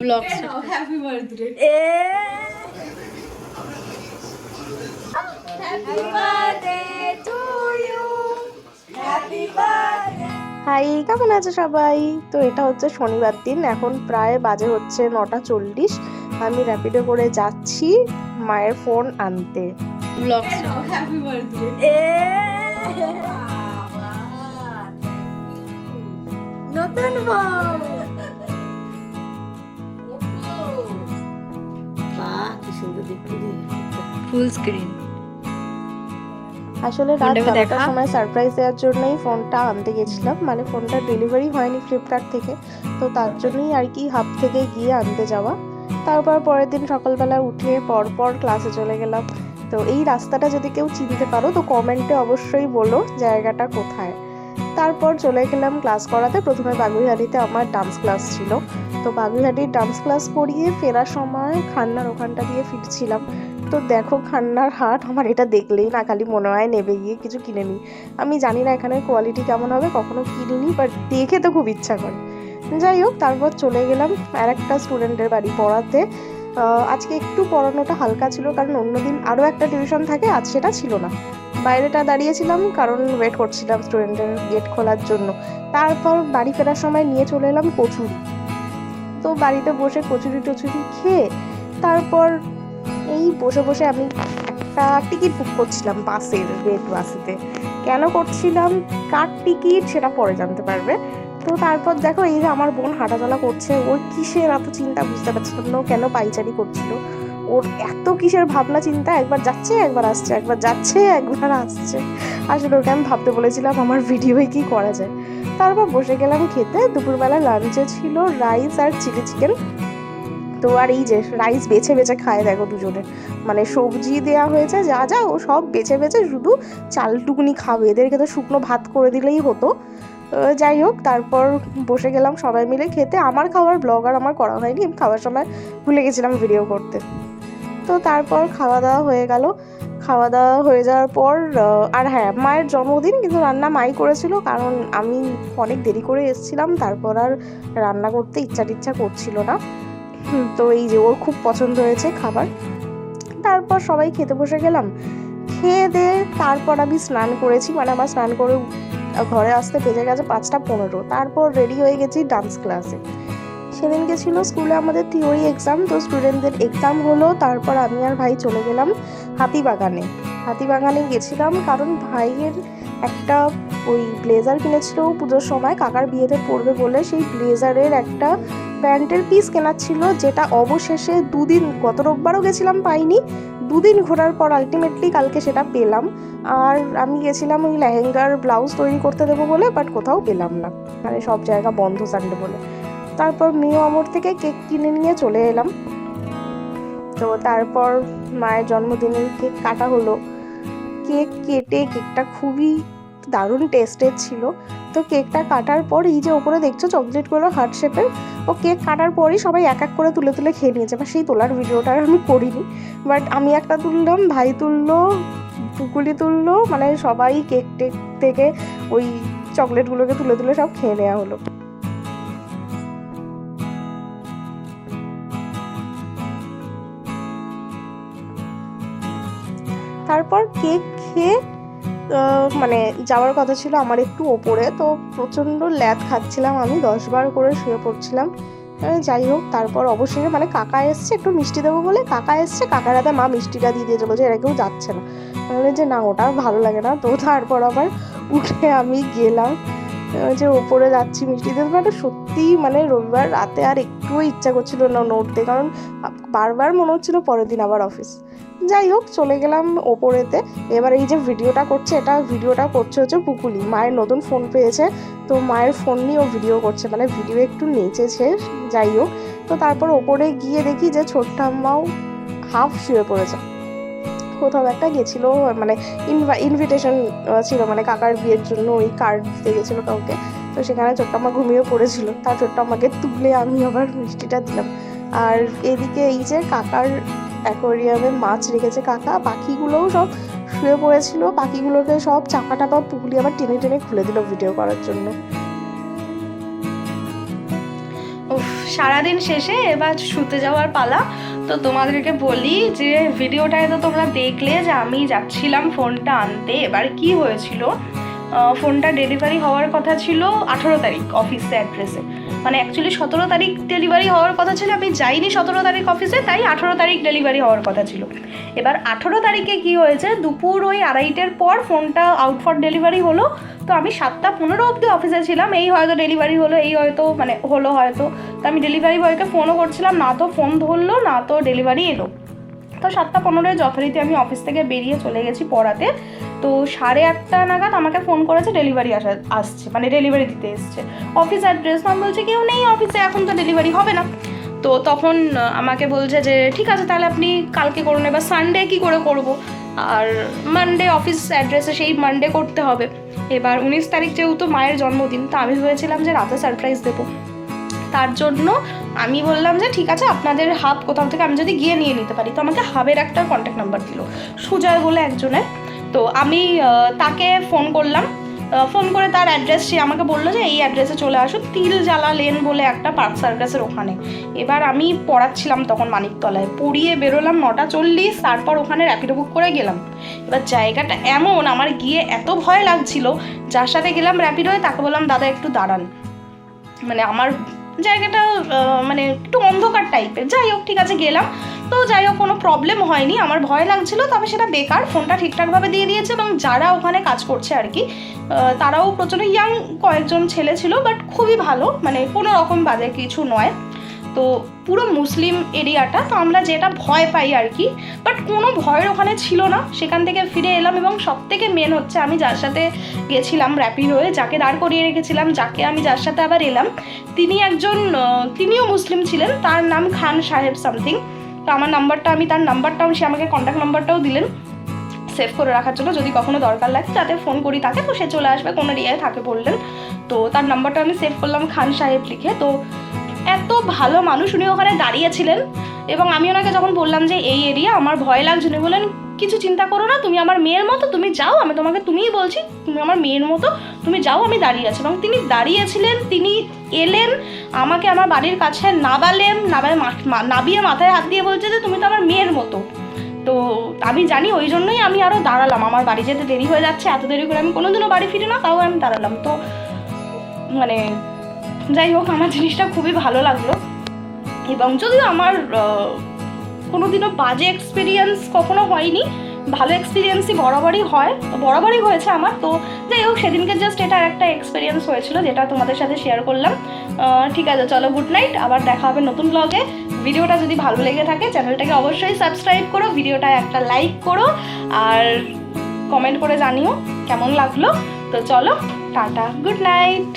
Blog happy birthday high কেমন আছে সবাই? তো এটা হচ্ছে শনিবার দিন এখন প্রায় বাজে হচ্ছে নটা চল্লিশ। আমি র্যাপিডো করে যাচ্ছি মায়ের ফোন আনতে। ব্লগ হ্যাপি বার্থডে নতুন বউ। ফুল স্ক্রিন আসলে রাত বারোটার সময় সারপ্রাইজ দেওয়ার জন্যই ফোনটা আনতে গেছিলাম। মানে ফোনটা ডেলিভারি হয়নি ফ্লিপকার্ট থেকে। তো তার জন্যই আর কি হাব থেকে গিয়ে আনতে যাওয়া। তারপর পরের দিন সকালবেলা উঠে পরপর ক্লাসে চলে গেলাম। তো এই রাস্তাটা যদি কেউ চিনতে পারো তো কমেন্টে অবশ্যই বলো জায়গাটা কোথায়। তারপর চলে গেলাম ক্লাস করাতে। প্রথমে বাগুইহাটিতে আমার ডান্স ক্লাস ছিল। তো বাগুইহাটির ডান্স ক্লাস করিয়ে ফেরার সময় খান্নার ওখানটা দিয়ে ফিরছিলাম। তো দেখো খান্নার হাট, আমার এটা দেখলেই না খালি মনে হয় নেবে গিয়ে কিছু কিনে নিই। আমি জানি না এখানে কোয়ালিটি কেমন হবে, কখনো কিনিনি বাট দেখে তো খুব ইচ্ছা করে। যাই হোক, তারপর চলে গেলাম আর একটা স্টুডেন্টের বাড়ি পড়াতে আজকে একটু পড়ানোটা হালকা ছিল, কারণ অন্যদিন আরও একটা টিউশন থাকে, আজ সেটা ছিল না। বাইরেটা দাঁড়িয়েছিলাম, কারণ ওয়েট করছিলাম স্টুডেন্টের গেট খোলার জন্য। তারপর বাড়ি ফেরার সময় নিয়ে চলে এলাম কচুরি। তো বাড়িতে বসে কচুরি টচুরি খেয়ে তারপর এই বসে বসে আমি একটা টিকিট বুক করছিলাম বাসের রেড বাসেতে। কেন করছিলাম? কার টিকিট সেটা পরে জানতে পারবে। তো তারপর দেখো এই যে আমার বোন হাঁটাচলা করছে ওর কিসের এত চিন্তা বুঝতে পারছিলাম না কেন পাইচারি করছিল? ওর এত কিসের ভাবনা চিন্তা, একবার যাচ্ছে, একবার আসছে, একবার যাচ্ছে, একবার আসছে। আসলে ওকে আমি ভাবতে বলেছিলাম, আমার ভিডিওয়ে কি করা যায়? তারপর বসে গেলাম খেতে। দুপুরবেলা লাঞ্চে ছিল রাইস আর চিলি চিকেন তো আর এই যে রাইস বেছে বেছে খায় দেখো দুজনে। মানে সবজি দেয়া হয়েছে, যা যা, ও সব বেছে বেছে শুধু চালটুকুনি খাবে। এদেরকে তো শুকনো ভাত করে দিলেই হতো। যাই হোক, তারপর বসে গেলাম সবাই মিলে খেতে। আমার খাওয়ার ব্লগ আর আমার করা হয়নি খাওয়ার সময় ভুলে গেছিলাম ভিডিও করতে। তো তারপর খাওয়া দাওয়া হয়ে গেল। খাওয়া দাওয়া হয়ে যাওয়ার পর আর হ্যাঁ মায়ের জন্মদিন কিন্তু রান্না মাই করেছিল, কারণ আমি অনেক দেরি করে এসেছিলাম, তারপর আর রান্না করতে ইচ্ছা টিচ্ছা করছিল না। তো এই যে ওর খুব পছন্দ হয়েছে খাবার। তারপর সবাই খেতে বসে গেলাম। খেয়ে দিয়ে তারপর আমি স্নান করেছি মানে আমার স্নান করে ঘরে আসতে বেজে গেছে পাঁচটা পনেরো। তারপর রেডি হয়ে গেছি ডান্স ক্লাসে সেদিনকে ছিল স্কুলে আমাদের থিওরি এক্সাম তো স্টুডেন্টদের এক্সাম হলো, তারপর আমি আর ভাই চলে গেলাম হাতিবাগানে। হাতিবাগানে গেছিলাম কারণ ভাইয়ের একটা ওই ব্লেজার কিনেছিল পুজোর সময়, কাকার বিয়েতে পরবে বলে সেই ব্লেজারের একটা প্যান্টের পিস কেনার ছিল, যেটা অবশেষে দুদিন, গত রোববারও গেছিলাম পাইনি, দুদিন ঘোরার পর আলটিমেটলি কালকে সেটা পেলাম। আর আমি গেছিলাম ওই লেহেঙ্গার ব্লাউজ তৈরি করতে দেবো বলে বাট কোথাও পেলাম না। মানে সব জায়গা বন্ধ সানডে বলে। তারপর মিও অমর থেকে কেক কিনে নিয়ে চলে এলাম। তো তারপর মায়ের জন্মদিনের কেক কাটা হলো। কেক কেটে কেকটা খুবই দারুণ টেস্টের ছিল। তো কেকটা কাটার পর এই যে ওপরে দেখছ চকলেটগুলো হার্ট শেপের ও কেক কাটার পরই সবাই এক এক করে তুলে তুলে খেয়ে নিয়েছে। বা সেই তোলার ভিডিওটা আমি করিনি। বাট আমি একটা তুললাম, ভাই তুললো পুকুলি তুললো মানে সবাই কেক টেক থেকে ওই চকলেটগুলোকে তুলে তুলে সব খেয়ে নেওয়া হলো। তারপর কেক খেয়ে মানে যাওয়ার কথা ছিল আমার একটু ওপরে, তো প্রচণ্ড ল্যাদ খাচ্ছিলাম আমি দশ বার করে শুয়ে পড়ছিলাম। যাই হোক, তারপর অবশ্যই মানে কাকা এসছে, একটু মিষ্টি দেবো বলে কাকা এসছে, কাকার হাতে মা মিষ্টিটা দিয়ে দিয়েছে বলছে এরা কেউ যাচ্ছে না। বললাম যে না, ওটা ভালো লাগে না। তো তারপর আবার উঠে আমি গেলাম যে ওপরে যাচ্ছি মিষ্টি দিতে মানে সত্যিই মানে রবিবার রাতে আর একটুও ইচ্ছা করছিল না নড়তে, কারণ বারবার মনে হচ্ছিল পরের দিন আবার অফিস যাই হোক, চলে গেলাম ওপরেতে। এবার এই যে ভিডিওটা করছে, এটা ভিডিওটা করছে হচ্ছে পুকুলি মায়ের নতুন ফোন পেয়েছে, তো মায়ের ফোন নিয়ে ও ভিডিও করছে। মানে ভিডিও একটু নেচেছে, যাই হোক। তো তারপর ওপরে গিয়ে দেখি যে ছোট্ট আম্মাও হাফ শুয়ে পড়েছে। কোথাও একটা গেছিল মানে ইনভিটেশন ছিল মানে কাকার বিয়ের জন্য ওই কার্ড দিতে গেছিল কাউকে। তো সেখানে ছোট্ট আম্মা ঘুমিয়ে পড়েছিল। তার ছোট্ট আম্মাকে তুলে আমি আবার মিষ্টিটা দিলাম। আর এদিকে এই যে কাকার অ্যাকোয়ারিয়ামে মাছ রেখেছে কাকা। পাখিগুলোও সব শুয়ে পড়েছিল। পাখিগুলোকে সব চাপা টাপা পুকুলি আবার টেনে টেনে খুলে দিল ভিডিও করার জন্য। সারাদিন শেষে এবার শুতে যাওয়ার পালা। তো তোমাদেরকে বলি যে ভিডিওটায় তো তোমরা দেখলে যে আমি যাচ্ছিলাম ফোনটা আনতে। এবার কি হয়েছিল? ফোনটা ডেলিভারি হওয়ার কথা ছিল আঠেরো তারিখ অফিসে অ্যাড্রেসে মানে অ্যাকচুয়ালি সতেরো তারিখ ডেলিভারি হওয়ার কথা ছিল, আমি যাইনি সতেরো তারিখ অফিসে তাই আঠেরো তারিখ ডেলিভারি হওয়ার কথা ছিল। এবার আঠেরো তারিখে কি হয়েছে, দুপুর ওই আড়াইটের পর ফোনটা আউট ফর ডেলিভারি হলো। তো আমি সাতটা পনেরো অবধি অফিসে ছিলাম, এই হয়তো ডেলিভারি হলো, এই হয়তো মানে হলো হয়তো। তো আমি ডেলিভারি বয়কে ফোনও করছিলাম, না তো ফোন ধরলো, না তো ডেলিভারি এলো। তো সাতটা পনেরোয় যথারীতি আমি অফিস থেকে বেরিয়ে চলে গেছি পড়াতে। তো সাড়ে আটটা নাগাদ আমাকে ফোন করেছে ডেলিভারি আসা, আসছে মানে ডেলিভারি দিতে এসছে। অফিস অ্যাড্রেস আমি বলছি, কেউ নেই অফিসে এখন তো ডেলিভারি হবে না। তো তখন আমাকে বলছে যে, ঠিক আছে, তাহলে আপনি কালকে করুন, এবার সানডে কী করে করব? আর মানডে অফিস অ্যাড্রেসে সেই মানডে করতে হবে। এবার উনিশ তারিখ যেহেতু মায়ের জন্মদিন, তো আমি ভেবেছিলাম যে রাতে সারপ্রাইজ দেবো। তার জন্য আমি বললাম যে, ঠিক আছে, আপনাদের হাব কোথাও থেকে আমি যদি গিয়ে নিয়ে নিতে পারি। তো আমাকে হাবের একটা কন্ট্যাক্ট নাম্বার দিল, সুজয় বলে একজনের। তো আমি তাকে ফোন করলাম। ফোন করে তার অ্যাড্রেস সে আমাকে বলল যে, এই অ্যাড্রেসে চলে আসো, তিল জ্বালা লেন বলে একটা পার্ক সার্কাসের ওখানে। এবার আমি পড়াচ্ছিলাম তখন মানিকতলায়। পড়িয়ে বেরোলাম নটা চল্লিশ, তারপর ওখানে র্যাপিডো বুক করে গেলাম। এবার জায়গাটা এমন, আমার গিয়ে এত ভয় লাগছিল। যার সাথে গেলাম র্যাপিডোয় তাকে বললাম, দাদা, একটু দাঁড়ান। মানে আমার জায়গাটা মানে একটু অন্ধকার টাইপের। যাই হোক, ঠিক আছে, গেলাম। তো যাই হোক, কোনো প্রবলেম হয়নি। আমার ভয় লাগছিল, তবে সেটা বেকার। ফোনটা ঠিকঠাকভাবে দিয়ে দিয়েছে এবং যারা ওখানে কাজ করছে আর কি তারাও প্রচণ্ড ইয়াং কয়েকজন ছেলে ছিল বাট খুবই ভালো। মানে কোনো রকম বাজে কিছু নয়। তো পুরো মুসলিম এরিয়াটা, তো আমরা যেটা ভয় পাই আর কি বাট কোনো ভয়ের ওখানে ছিল না। সেখান থেকে ফিরে এলাম এবং সব থেকে মেন হচ্ছে আমি যার সাথে গেছিলাম র্যাপিড হয়ে যাকে দাঁড় করিয়ে রেখেছিলাম, যাকে আমি যার সাথে আবার এলাম, তিনি একজন তিনিও মুসলিম ছিলেন, তার নাম খান সাহেব সামথিং তো আমার নাম্বারটা, আমি তার নাম্বারটাও, সে আমাকে কন্ট্যাক্ট নাম্বারটাও দিলেন সেভ করে রাখার জন্য, যদি কখনো দরকার লাগে, যাতে ফোন করি তাকে, তো সে চলে আসবে, কোনো এরিয়ায় থাকে বললেন। তো তার নাম্বারটা আমি সেভ করলাম খান সাহেব লিখে। তো এত ভালো মানুষ উনি ওখানে দাঁড়িয়েছিলেন। এবং আমি ওনাকে যখন বললাম যে, এই এরিয়া, আমার ভয় লাগছে, উনি বললেন, কিছু চিন্তা করো না, তুমি আমার মেয়ের মতো, তুমি যাও, আমি তোমাকে তুমিই বলছি, তুমি আমার মেয়ের মতো, তুমি যাও, আমি দাঁড়িয়ে আছি। এবং তিনি দাঁড়িয়েছিলেন, তিনি এলেন, আমাকে আমার বাড়ির কাছে নাবালেন মা- নাবিয়ে মাথায় হাত দিয়ে বলছে যে, তুমি তো আমার মেয়ের মতো। তো আমি জানি ওই জন্যই আমি আরও দাঁড়ালাম, আমার বাড়ি যেতে দেরি হয়ে যাচ্ছে, এত দেরি করে আমি কোনোদিনও বাড়ি ফিরি না, তাও আমি দাঁড়ালাম। তো মানে যাই হোক, আমার জিনিসটা খুবই ভালো লাগল। এবং যদিও আমার কোনোদিনও বাজে এক্সপিরিয়েন্স কখনো হয়নি, ভালো এক্সপিরিয়েন্সই বরাবরই হয়, বরাবরই হয়েছে আমার। তো যাই হোক, সেদিনকে জাস্ট এটা একটা এক্সপিরিয়েন্স হয়েছিল যেটা তোমাদের সাথে শেয়ার করলাম। ঠিক আছে, চলো গুড নাইট আবার দেখা হবে নতুন ব্লগে ভিডিওটা যদি ভালো লেগে থাকে চ্যানেলটাকে অবশ্যই সাবস্ক্রাইব করো ভিডিওটা একটা লাইক করো, আর কমেন্ট করে জানিও কেমন লাগল। তো চলো, টাটা গুড নাইট